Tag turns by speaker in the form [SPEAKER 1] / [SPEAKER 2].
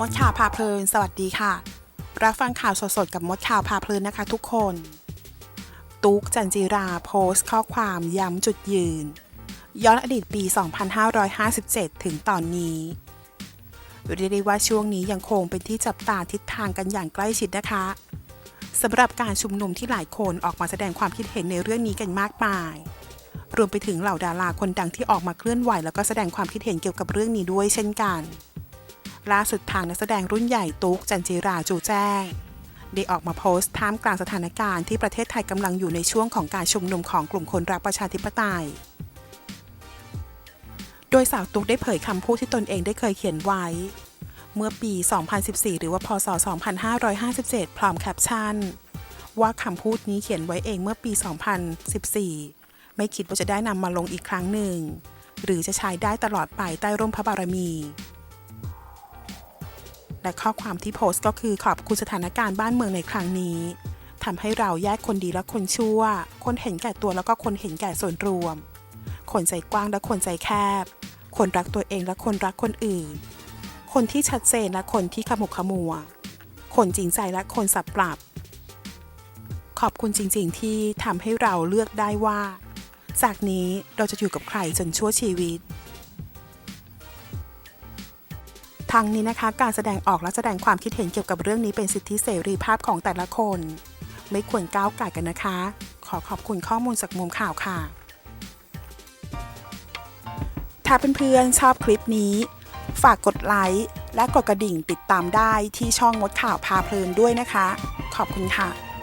[SPEAKER 1] มดข่าวพาเพลิน สวัสดีค่ะ รับฟังข่าวสดๆ กับมดข่าวพาเพลินนะคะทุกคน ตุ๊กจันจิราโพสต์ข้อความย้ำจุดยืน ย้อนอดีตปี 2557 ถึงตอนนี้เรียกได้ว่าช่วงนี้ยังคงเป็นที่จับตาทิศทางกันอย่างใกล้ชิดนะคะสำหรับการชุมนุมที่หลายคนออกมาแสดงความคิดเห็นในเรื่องนี้กันมากมาย รวมไปถึงเหล่าดาราคนดังที่ออกมาเคลื่อนไหว แล้วก็แสดงความคิดเห็นเกี่ยวกับเรื่องนี้ด้วยเช่นกัน ล่าสุดทางนักแสดงรุ่นใหญ่ตุ๊กจันจิราจูแจ้งได้ออกมาโพสต์ท่ามกลางสถานการณ์ที่ประเทศไทยกำลังอยู่ในช่วงของการชุมนุมของกลุ่มคนรักประชาธิปไตย โดยสาวตุ๊กได้เผยคำพูดที่ตนเองได้เคยเขียนไว้ เมื่อปี 2014 หรือว่าพศ 2557 พร้อมแคปชั่น ว่าคำพูดนี้เขียนไว้เองเมื่อปี 2014 ไม่คิดว่าจะได้นำมาลงอีกครั้งหนึ่ง หรือจะใช้ได้ตลอดไปใต้ร่มพระบารมี และข้อความที่โพสต์ก็คือขอบคุณสถานการณ์บ้านเมืองในครั้งนี้ทำให้เราแยกคนดีและคนชั่ว คนเห็นแก่ตัวแล้วก็คนเห็นแก่ส่วนรวม คนใจกว้างและคนใจแคบ คนรักตัวเองและคนรักคนอื่น คนที่ชัดเจนและคนที่ขมุกขมัว คนจริงใจและคนสับปรับ ขอบคุณจริง ๆ ที่ทำให้เราเลือกได้ว่า จากนี้เราจะอยู่กับใครจนชั่วชีวิต ทางนี้นะคะ การแสดงออกและแสดงความคิดเห็นเกี่ยวกับเรื่องนี้เป็นสิทธิเสรีภาพของแต่ละคน ไม่ควรก้าวไก่กันนะคะ ขอขอบคุณข้อมูลจากมุมข่าวค่ะ ถ้าเพื่อนๆชอบคลิปนี้ ฝากกดไลค์และกดกระดิ่งติดตามได้ที่ช่องมดข่าวพาเพลินด้วยนะคะ ขอบคุณค่ะ